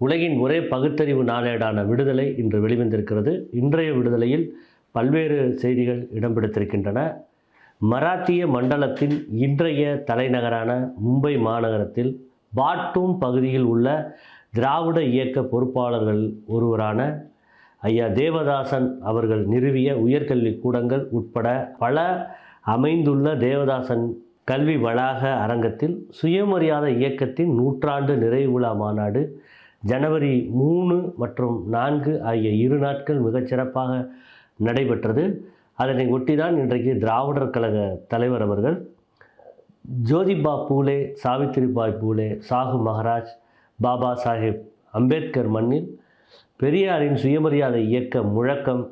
உலகின் ஒரே பகுத்தறிவு நாளேடான விடுதலை இன்று வெளிவந்திருக்கிறது. இன்றைய விடுதலையில் பல்வேறு செய்திகள் இடம்பிடித்திருக்கின்றன மராத்திய மண்டலத்தின் இன்றைய தலைநகரான மும்பை மாநகரத்தில் பாட்டூம் பகுதியில் உள்ள திராவிட இயக்க பொறுப்பாளர்கள் ஒருவரான ஐயா தேவதாசன் அவர்கள் நிறுவிய உயர்கல்வி கூடங்கள் உட்பட பல அமைந்துள்ள தேவதாசன் கல்வி வளாக அரங்கத்தில் சுயமரியாதை இயக்கத்தின் நூற்றாண்டு நிறைவு விழா மாநாடு ஜனவரி மூணு மற்றும் நான்கு ஆகிய இரு நாட்கள் மிகச்சிறப்பாக நடைபெற்றது. அதனை ஒட்டிதான் இன்றைக்கு திராவிடர் கழக தலைவர் அவர்கள் ஜோதிபா பூலே சாவித்திரிபாய் பூலே சாகு மகராஜ் பாபா சாஹேப் அம்பேத்கர் மண்ணில் பெரியாரின் சுயமரியாதை இயக்க முழக்கம்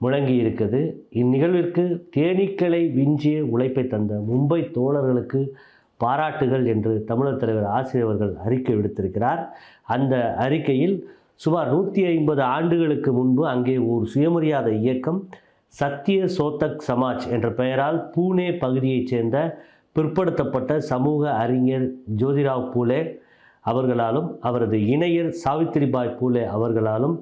முழங்கி இருக்குது இந்நிகழ்விற்கு தேனீக்களை விஞ்சிய உழைப்பை தந்த மும்பை தோழர்களுக்கு பாராட்டுகள் என்று தமிழர் தலைவர் ஆசிரியர் அவர்கள் அறிக்கை விடுத்திருக்கிறார். அந்த அறிக்கையில் சுமார் நூற்றி ஐம்பது ஆண்டுகளுக்கு முன்பு அங்கே ஒரு சுயமரியாதை இயக்கம் சத்திய சோதக் சமாஜ் என்ற பெயரால் பூனே பகுதியைச் சேர்ந்த பிற்படுத்தப்பட்ட சமூக அறிஞர் ஜோதிராவ் பூலே அவர்களாலும் அவரது இணையர் சாவித்திரிபாய் பூலே அவர்களாலும்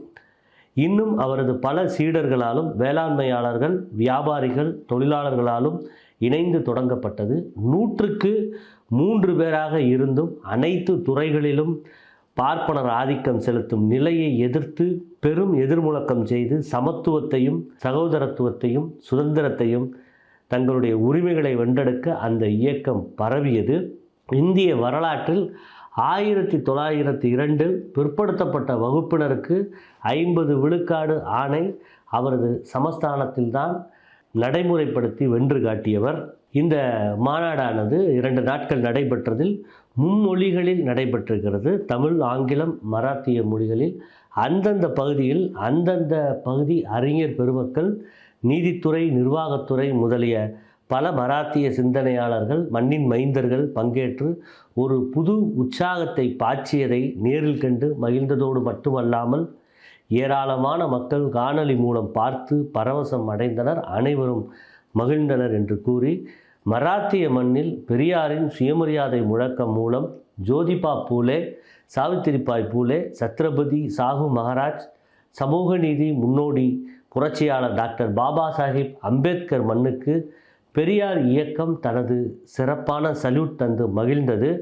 இன்னும் அவரது பல சீடர்களாலும் வேளாண்மையாளர்கள் வியாபாரிகள் தொழிலாளர்களாலும் இணைந்து தொடங்கப்பட்டது. நூற்றுக்கு மூன்று பேராக இருந்தும் அனைத்து துறைகளிலும் பார்ப்பனர் ஆதிக்கம் செலுத்தும் நிலையை எதிர்த்து பெரும் எதிர்முழக்கம் செய்து சமத்துவத்தையும் சகோதரத்துவத்தையும் சுதந்திரத்தையும் தங்களுடைய உரிமைகளை வென்றெடுக்க அந்த இயக்கம் பரவியது. இந்திய வரலாற்றில் ஆயிரத்தி தொள்ளாயிரத்தி இரண்டில் பிற்படுத்தப்பட்ட வகுப்பினருக்கு ஐம்பது விழுக்காடு ஆணை அவரது சமஸ்தானத்தில்தான் நடைமுறைப்படுத்தி வென்று காட்டியவர். இந்த மாநாடானது இரண்டு நாட்கள் நடைபெற்றதில் மும்மொழிகளில் நடைபெற்றிருக்கிறது. தமிழ் ஆங்கிலம் மராத்திய மொழிகளில் அந்தந்த பகுதியில் அந்தந்த பகுதி அறிஞர் பெருமக்கள் நீதித்துறை நிர்வாகத்துறை முதலிய பல மராத்திய சிந்தனையாளர்கள் மண்ணின் மைந்தர்கள் பங்கேற்று ஒரு புது உற்சாகத்தை பாய்ச்சியதை நேரில் கண்டு மகிழ்ந்ததோடு மட்டுமல்லாமல் ஏராளமான மக்கள் காணொலி மூலம் பார்த்து பரவசம் அடைந்தனர். அனைவரும் மகிழ்ந்தனர் என்று கூறி மராத்திய மண்ணில் பெரியாரின் சுயமரியாதை முழக்கம் மூலம் ஜோதிபா பூலே சாவித்திரிபாய் பூலே சத்ரபதி சாகு மகாராஜ் சமூக நீதி முன்னோடி புரட்சியாளர் டாக்டர் பாபா சாஹிப் அம்பேத்கர் மண்ணுக்கு பெரியார் இயக்கம் தனது சிறப்பான சல்யூட் தந்து மகிழ்ந்தது.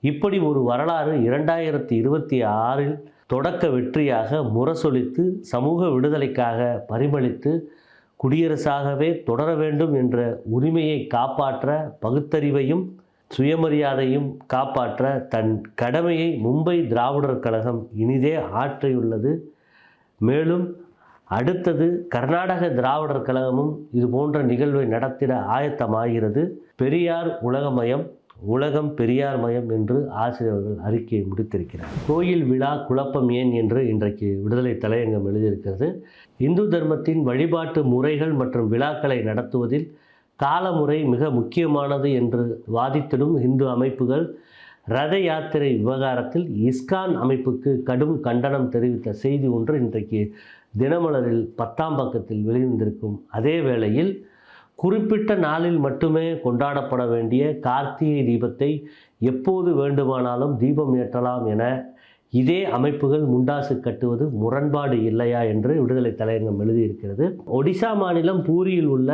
இப்படி ஒரு வரலாறு இரண்டாயிரத்தி இருபத்தி ஆறில் தொடக்க வெற்றியாக முரசொலித்து சமூக விடுதலைக்காக பரிமளித்து குடியரசாகவே தொடர வேண்டும் என்ற உரிமையை காப்பாற்ற பகுத்தறிவையும் சுயமரியாதையும் காப்பாற்ற தன் கடமையை மும்பை திராவிடர் கழகம் இனிதே ஆற்றியுள்ளது. மேலும் அடுத்தது கர்நாடக திராவிடர் கழகமும் இது போன்ற நிகழ்வை நடத்திட ஆயத்தமாகிறது. பெரியார் உலகமயம் உலகம் பெரியார் மயம் என்று ஆசிரியர்கள் அறிக்கையை முடித்திருக்கிறார். கோயில் விழா குழப்பம் ஏன் என்று இன்றைக்கு விடுதலை தலையங்கம் எழுதியிருக்கிறது. இந்து தர்மத்தின் வழிபாட்டு முறைகள் மற்றும் விழாக்களை நடத்துவதில் காலமுறை மிக முக்கியமானது என்று வாதித்திடும் இந்து அமைப்புகள் ரத யாத்திரை விவகாரத்தில் இஸ்கான் அமைப்புக்கு கடும் கண்டனம் தெரிவித்த செய்தி ஒன்று இன்றைக்கு தினமலரில் பத்தாம் பக்கத்தில் வெளிவந்திருக்கும். அதே வேளையில் குறிப்பிட்ட நாளில் மட்டுமே கொண்டாடப்பட வேண்டிய கார்த்திகை தீபத்தை எப்போது வேண்டுமானாலும் தீபம் ஏற்றலாம் என இதே அமைப்புகள் முண்டாசு கட்டுவது முரண்பாடு இல்லையா என்று விடுதலை தலையங்கம் எழுதியிருக்கிறது. ஒடிசா மாநிலம் பூரியில் உள்ள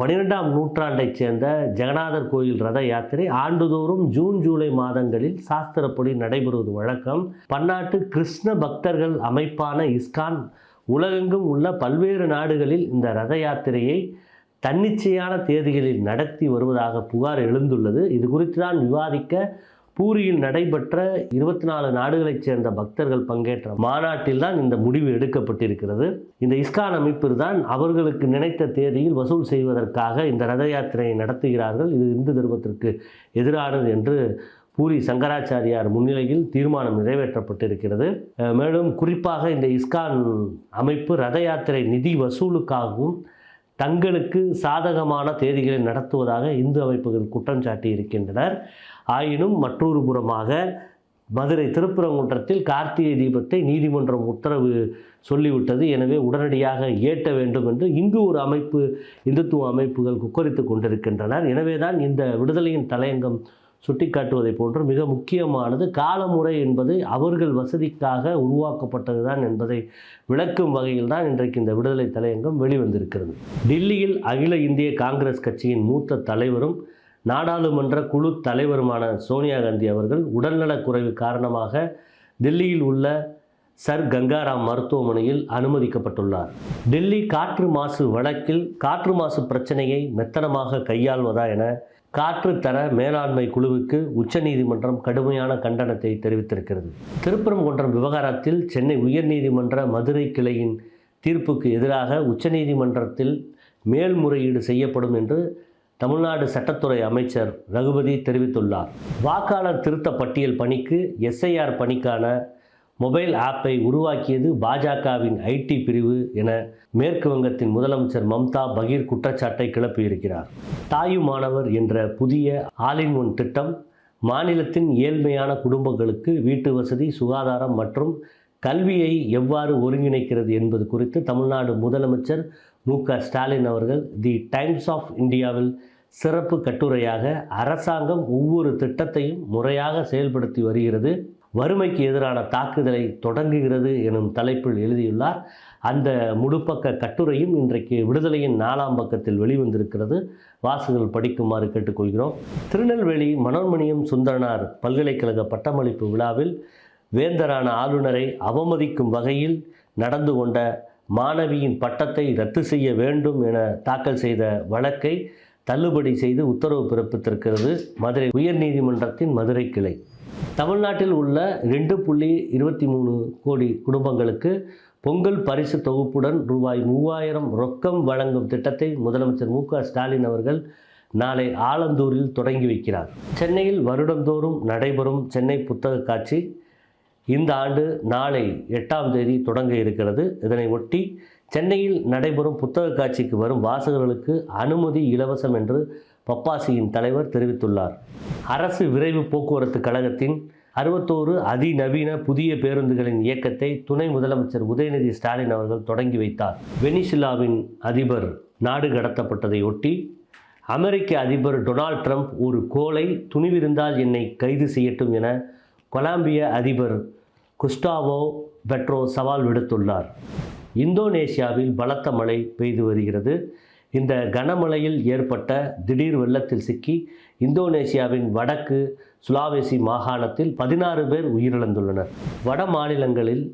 பன்னிரெண்டாம் நூற்றாண்டைச் சேர்ந்த ஜெகநாதர் கோயில் ரத யாத்திரை ஆண்டுதோறும் ஜூன் ஜூலை மாதங்களில் சாஸ்திரப்படி நடைபெறுவது வழக்கம். பன்னாட்டு கிருஷ்ண பக்தர்கள் அமைப்பான இஸ்கான் உலகெங்கும் உள்ள பல்வேறு நாடுகளில் இந்த ரத யாத்திரையை தன்னிச்சையான தேதிகளில் நடத்தி வருவதாக புகார் எழுந்துள்ளது. இது குறித்து தான் விவாதிக்க பூரியில் நடைபெற்ற இருபத்தி நாலு நாடுகளைச் சேர்ந்த பக்தர்கள் பங்கேற்ற மாநாட்டில் தான் இந்த முடிவு எடுக்கப்பட்டிருக்கிறது. இந்த இஸ்கான் அமைப்பு தான் அவர்களுக்கு நினைத்த தேதியில் வசூல் செய்வதற்காக இந்த ரத யாத்திரையை நடத்துகிறார்கள். இது இந்து தர்மத்திற்கு எதிரானது என்று பூரி சங்கராச்சாரியார் முன்னிலையில் தீர்மானம் நிறைவேற்றப்பட்டிருக்கிறது. மேலும் குறிப்பாக இந்த இஸ்கான் அமைப்பு ரத யாத்திரை நிதி வசூலுக்காகவும் தங்களுக்கு சாதகமான தேதிகளை நடத்துவதாக இந்து அமைப்புகள் குற்றம் சாட்டி இருக்கின்றனர் ஆயினும் மற்றொரு புறமாக மதுரை திருப்பரங்குன்றத்தில் கார்த்திகை தீபத்தை நீதிமன்றம் உத்தரவு சொல்லிவிட்டது. எனவே உடனடியாக ஏற்ற வேண்டும் என்று இங்கு ஒரு அமைப்பு இந்துத்துவ அமைப்புகள் குக்கரித்து கொண்டிருக்கின்றனர். எனவேதான் இந்த விடுதலையின் தலையங்கம் சுட்டிக்காட்டுவதை போன்று மிக முக்கியமானது காலமுறை என்பது அவர்கள் வசதிக்காக உருவாக்கப்பட்டதுதான் என்பதை விளக்கும் வகையில் தான் இன்றைக்கு இந்த விடுதலை தலையங்கம் வெளிவந்திருக்கிறது. டில்லியில் அகில இந்திய காங்கிரஸ் கட்சியின் மூத்த தலைவரும் நாடாளுமன்ற குழு தலைவருமான சோனியா காந்தி அவர்கள் உடல்நலக் குறைவு காரணமாக தில்லியில் உள்ள சர் கங்காராம் மருத்துவமனையில் அனுமதிக்கப்பட்டுள்ளார். டெல்லி காற்று மாசு வழக்கில் காற்று மாசு பிரச்சனையை மெத்தனமாக கையாள்வதா என காற்று தர மேலாண்மை குழுவுக்கு உச்சநீதிமன்றம் கடுமையான கண்டனத்தை தெரிவித்திருக்கிறது. திருப்பரங்குன்றம் விவகாரத்தில் சென்னை உயர்நீதிமன்ற மதுரை கிளையின் தீர்ப்புக்கு எதிராக உச்சநீதிமன்றத்தில் மேல்முறையீடு செய்யப்படும் என்று தமிழ்நாடு சட்டத்துறை அமைச்சர் ரகுபதி தெரிவித்துள்ளார். வாக்காளர் திருத்த பட்டியல் பணிக்கு எஸ்ஐஆர் பணிக்கான மொபைல் ஆப்பை உருவாக்கியது பாஜகவின் ஐடி பிரிவு என மேற்கு வங்கத்தின் முதலமைச்சர் மம்தா பகீர் குற்றச்சாட்டை கிளப்பியிருக்கிறார். தாயுமானவர் என்ற புதிய ஆலின் ஒன் திட்டம் மாநிலத்தின் ஏழ்மையான குடும்பங்களுக்கு வீட்டு வசதி சுகாதாரம் மற்றும் கல்வியை எவ்வாறு ஒருங்கிணைக்கிறது என்பது குறித்து தமிழ்நாடு முதலமைச்சர் மு க ஸ்டாலின் அவர்கள் தி டைம்ஸ் ஆஃப் இந்தியாவில் சிறப்பு கட்டுரையாக அரசாங்கம் ஒவ்வொரு திட்டத்தையும் முறையாக செயல்படுத்தி வருகிறது. வறுமைக்கு எதிரான தாக்குதலை தொடங்குகிறது எனும் தலைப்பில் எழுதியுள்ளார். அந்த முழுப்பக்க கட்டுரையும் இன்றைக்கு விடுதலையின் நாலாம் பக்கத்தில் வெளிவந்திருக்கிறது. வாசகர்கள் படிக்குமாறு கேட்டுக்கொள்கிறோம். திருநெல்வேலி மனோன்மணியம் சுந்தரனார் பல்கலைக்கழக பட்டமளிப்பு விழாவில் வேந்தரான ஆளுநரை அவமதிக்கும் வகையில் நடந்து கொண்ட மாணவியின் பட்டத்தை ரத்து செய்ய வேண்டும் என தாக்கல் செய்த வழக்கை தள்ளுபடி செய்து உத்தரவு பிறப்பித்திருக்கிறது. மதுரை உயர்நீதிமன்றத்தின் மதுரை கிளை. தமிழ்நாட்டில் உள்ள ரெண்டு புள்ளி இருபத்தி மூணு கோடி குடும்பங்களுக்கு பொங்கல் பரிசு தொகுப்புடன் ரூபாய் மூவாயிரம் ரொக்கம் வழங்கும் திட்டத்தை முதலமைச்சர் மு க ஸ்டாலின் அவர்கள் நாளை ஆலந்தூரில் தொடங்கி வைக்கிறார். சென்னையில் வருடந்தோறும் நடைபெறும் சென்னை புத்தக காட்சி இந்த ஆண்டு நாளை எட்டாம் தேதி தொடங்க இருக்கிறது. இதனை ஒட்டி சென்னையில் நடைபெறும் புத்தக காட்சிக்கு வரும் வாசகர்களுக்கு அனுமதி இலவசம் என்று பப்பாசியின் தலைவர் தெரிவித்துள்ளார். அரசு விரைவு போக்குவரத்து கழகத்தின் அறுபத்தோரு அதிநவீன புதிய பேருந்துகளின் இயக்கத்தை துணை முதலமைச்சர் உதயநிதி ஸ்டாலின் அவர்கள் தொடங்கி வைத்தார். வெனிசுலாவின் அதிபர் நாடு கடத்தப்பட்டதை ஒட்டி அமெரிக்க அதிபர் டொனால்ட் ட்ரம்ப் ஒரு கோலை துணிவிருந்தால் என்னை கைது செய்யட்டும் என கொலம்பிய அதிபர் குஸ்டாவோ பெட்ரோ சவால் விடுத்துள்ளார். இந்தோனேசியாவில் பலத்த மழை பெய்து வருகிறது. இந்த கனமழையில் ஏற்பட்ட திடீர் வெள்ளத்தில் சிக்கி இந்தோனேசியாவின் வடக்கு சுலாவேசி மாகாணத்தில் பதினாறு பேர் உயிரிழந்துள்ளனர். வட மாநிலங்களில்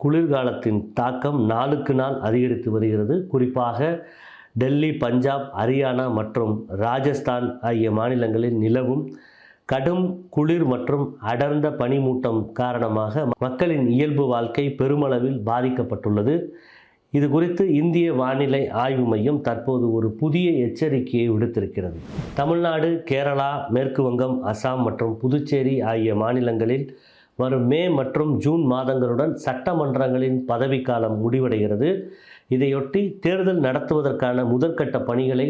குளிர்காலத்தின் தாக்கம் நாளுக்கு நாள் அதிகரித்து வருகிறது. குறிப்பாக டெல்லி பஞ்சாப் ஹரியானா மற்றும் ராஜஸ்தான் ஆகிய மாநிலங்களில் நிலவும் கடும் குளிர் மற்றும் அடர்ந்த பனிமூட்டம் காரணமாக மக்களின் இயல்பு வாழ்க்கை பெருமளவில் பாதிக்கப்பட்டுள்ளது. இது குறித்து இந்திய வானிலை ஆய்வு மையம் தற்போது ஒரு புதிய எச்சரிக்கையை விடுத்திருக்கிறது. தமிழ்நாடு கேரளா மேற்கு வங்கம் அசாம் மற்றும் புதுச்சேரி ஆகிய மாநிலங்களில் வரும் மே மற்றும் ஜூன் மாதங்களுடன் சட்டமன்றங்களின் பதவிக்காலம் முடிவடைகிறது. இதையொட்டி தேர்தல் நடத்துவதற்கான முதற்கட்ட பணிகளை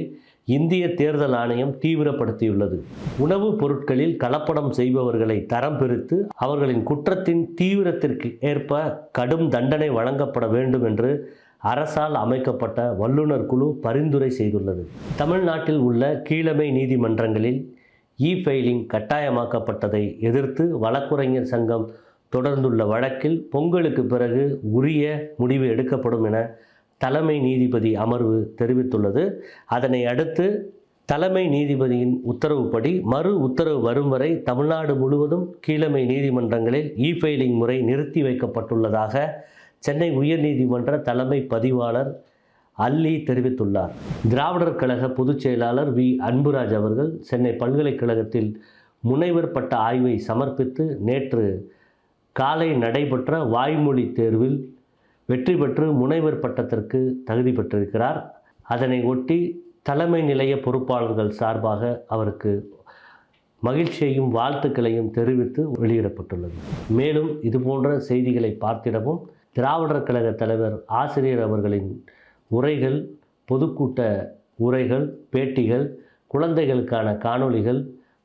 இந்திய தேர்தல் ஆணையம் தீவிரப்படுத்தியுள்ளது. உணவுப் பொருட்களில் கலப்படம் செய்பவர்களை தரம் பிரித்து அவர்களின் குற்றத்தின் தீவிரத்திற்கு ஏற்ப கடும் தண்டனை வழங்கப்பட வேண்டும் என்று அரசால் அமைக்கப்பட்ட வல்லுநர் குழு பரிந்துரை செய்துள்ளது. தமிழ்நாட்டில் உள்ள கீழமை நீதிமன்றங்களில் இ ஃபைலிங் கட்டாயமாக்கப்பட்டதை எதிர்த்து வழக்குரைஞர் சங்கம் தொடர்ந்துள்ள வழக்கில் பொங்கலுக்கு பிறகு உரிய முடிவு எடுக்கப்படும் என தலைமை நீதிபதி அமர்வு தெரிவித்துள்ளது. அதனை அடுத்து தலைமை நீதிபதியின் உத்தரவுப்படி மறு உத்தரவு வரும் வரை தமிழ்நாடு முழுவதும் கீழமை நீதிமன்றங்களில் இ ஃபைலிங் முறை நிறுத்தி வைக்கப்பட்டுள்ளதாக சென்னை உயர்நீதிமன்ற தலைமை பதிவாளர் அல்லி தெரிவித்துள்ளார். திராவிடர் கழக பொதுச் செயலாளர் வி. அன்புராஜ் அவர்கள் சென்னை பல்கலைக்கழகத்தில் முனைவர் பட்ட ஆய்வை சமர்ப்பித்து நேற்று காலை நடைபெற்ற வாய்மொழி தேர்வில் வெற்றி பெற்று முனைவர் பட்டத்திற்கு தகுதி பெற்றிருக்கிறார். அதனை ஒட்டி தலைமை நிலைய பொறுப்பாளர்கள் சார்பாக அவருக்கு மகிழ்ச்சியையும் வாழ்த்துக்களையும் தெரிவித்து வெளியிடப்பட்டுள்ளது. மேலும் இதுபோன்ற செய்திகளை பார்த்திடவும் திராவிடர் கழக தலைவர் ஆசிரியர் அவர்களின் உரைகள் பொதுக்கூட்ட உரைகள் பேட்டிகள் குழந்தைகளுக்கான காணொளிகள்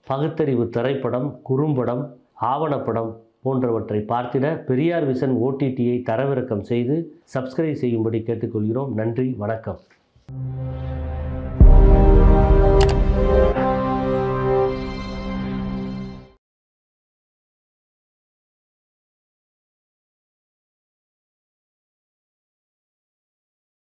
பகுத்தறிவு திரைப்படம் குறும்படம் ஆவணப்படம் போன்றவற்றை பார்த்திட பெரியார் விசன் ஓடிடியை தரவிறக்கம் செய்து சப்ஸ்கிரைப் செய்யும்படி கேட்டுக்கொள்கிறோம். நன்றி வணக்கம்.